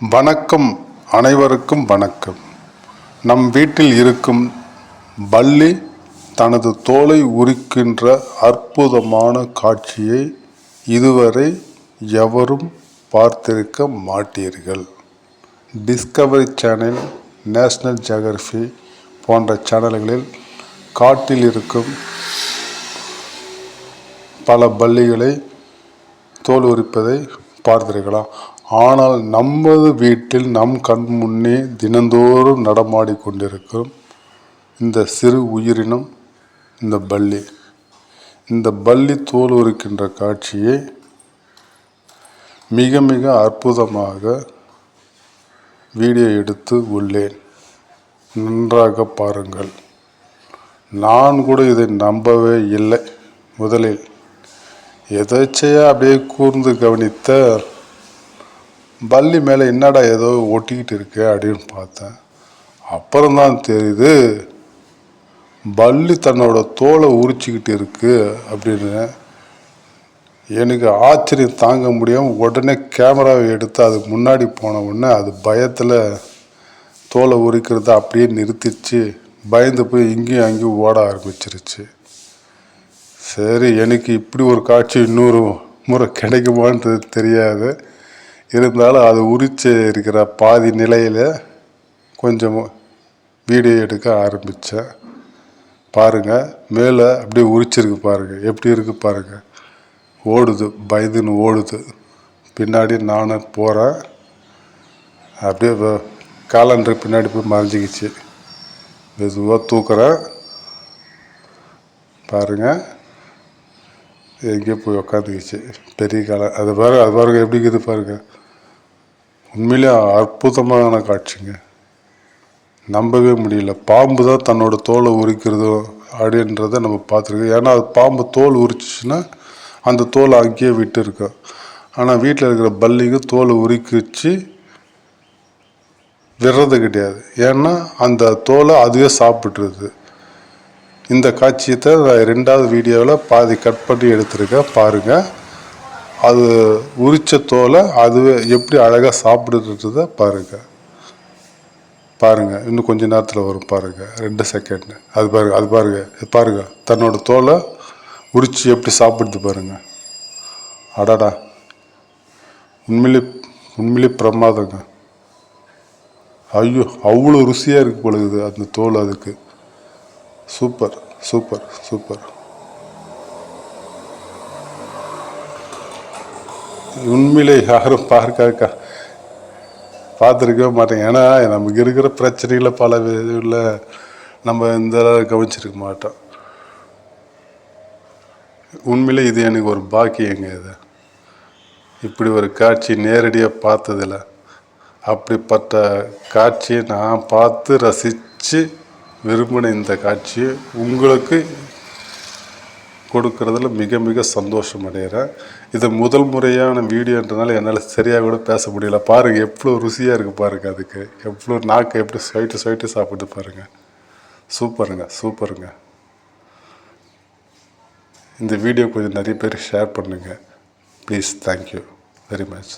வணக்கம். அனைவருக்கும் வணக்கம். நம் வீட்டில் இருக்கும் பள்ளி தனது தோலை உரிக்கின்ற அற்புதமான காட்சியை இதுவரை எவரும் பார்த்திருக்க மாட்டீர்கள். டிஸ்கவரி சேனல் நேஷ்னல் ஜியாகிரஃபி போன்ற சேனல்களில் காட்டில் இருக்கும் பல பள்ளிகளை தோல் உரிப்பதை பார்த்திருக்கலாம். ஆனால் நமது வீட்டில் நம் கண் முன்னே தினந்தோறும் நடமாடி கொண்டிருக்கும் இந்த சிறு உயிரினம் இந்த பள்ளி இந்த பள்ளி தோல் உரிக்கின்ற காட்சியை மிக மிக அற்புதமாக வீடியோ எடுத்து உள்ளேன். நன்றாக பாருங்கள். நான் கூட இதை நம்பவே இல்லை முதலில். எதேச்சையாக அப்படியே கூர்ந்து கவனித்த பல்லி மேலே என்னடா ஏதோ ஒட்டிக்கிட்டு இருக்கு அப்படின்னு பார்த்தேன். அப்புறம்தான் தெரியுது பல்லி தன்னோட தோலை உரிச்சிக்கிட்டு இருக்கு அப்படின்னு. எனக்கு ஆச்சரியம் தாங்க முடியாமல் உடனே கேமராவை எடுத்து அதுக்கு முன்னாடி போன உடனே அது பயத்தில் தோலை உரிக்கிறத அப்படியே நிறுத்திச்சு பயந்து போய் இங்கேயும் அங்கேயும் ஓட ஆரம்பிச்சிருச்சு. சரி எனக்கு இப்படி ஒரு காட்சி இன்னொரு முறை கிடைக்குமான்றது தெரியாது. இருந்தாலும் அது உரிச்சு இருக்கிற பாதி நிலையில் கொஞ்சம் வீடியோ எடுக்க ஆரம்பித்தேன் பாருங்கள் மேலே அப்படியே உரிச்சிருக்கு பாருங்கள் எப்படி இருக்கு பாருங்கள் ஓடுது பயந்துன்னு ஓடுது. பின்னாடி நானும் போகிறேன் அப்படியே காலண்டர் பின்னாடி போய் மறைஞ்சிக்கிச்சு. மெதுவாக தூக்குறேன். பாருங்கள் எங்கேயோ போய் உக்காந்துக்கிச்சு. பெரிய காலம் அது பாருங்க அது பாருங்க எப்படி இருக்குது பாருங்கள் உண்மையிலே அற்புதமான காட்சிங்க. நம்பவே முடியல. பாம்பு தான் தன்னோட தோலை உரிக்கிறதோ அப்படின்றத நம்ம பார்த்துருக்கோம். ஏன்னா அது பாம்பு தோல் உரிச்சிச்சுன்னா அந்த தோலை அங்கேயே விட்டு இருக்கும் ஆனால் வீட்டில் இருக்கிற பல்லிக்கு தோலை உரிக்கிச்சு விடுறது கிடையாது. ஏன்னா அந்த தோலை அதுவே சாப்பிட்ருது இந்த காட்சியத்தை ரெண்டாவது வீடியோவில் பாதி கட் பண்ணி எடுத்திருக்கேன். பாருங்கள் அது உரிச்ச தோலை அதுவே எப்படி அழகாக சாப்பிடுன்றத பாருங்கள் பாருங்கள் இன்னும் கொஞ்ச நேரத்தில் வரும் பாருங்கள் ரெண்டு செகண்ட் அது பாருங்க அது பாருங்க இது பாருங்க தன்னோட தோலை உரிச்சு எப்படி சாப்பிடுது பாருங்க. அடடா. உண்மையிலே உண்மையிலே பிரமாதங்க. ஐயோ அவ்வளோ ருசியாக இருக்கு பொழுது அந்த தோல் அதுக்கு. Super super super. உண்மையிலே யாரும் பார்க்க பார்த்துருக்கவே மாட்டேங்க. ஏன்னா நமக்கு இருக்கிற பிரச்சனைகளை பல இதில் நம்ம இந்த கவனிச்சிருக்க மாட்டோம். உண்மையிலே இது எனக்கு ஒரு பாக்கியங்க இது. இப்படி ஒரு காட்சி நேரடியாக பார்த்ததில்ல. அப்படிப்பட்ட காட்சியை நான் பார்த்து ரசித்து விரும்பின இந்த காட்சியை உங்களுக்கு கொடுக்கறதுல மிக மிக சந்தோஷம் அடைகிறேன் இது முதல் முறையான வீடியோன்றனால என்னால் சரியாக கூட பேச முடியல. பாருங்கள் எவ்வளோ ருசியாக இருக்குது பாருங்கள் அதுக்கு. எவ்வளோ நாக்கு எப்படி ஸ்வைட்டு ஸ்வைட்டு சாப்பிட்டு பாருங்கள் சூப்பருங்க சூப்பருங்க. இந்த வீடியோ கொஞ்சம் நிறைய பேர் ஷேர் பண்ணுங்கள் ப்ளீஸ் தேங்க்யூ வெரி மச்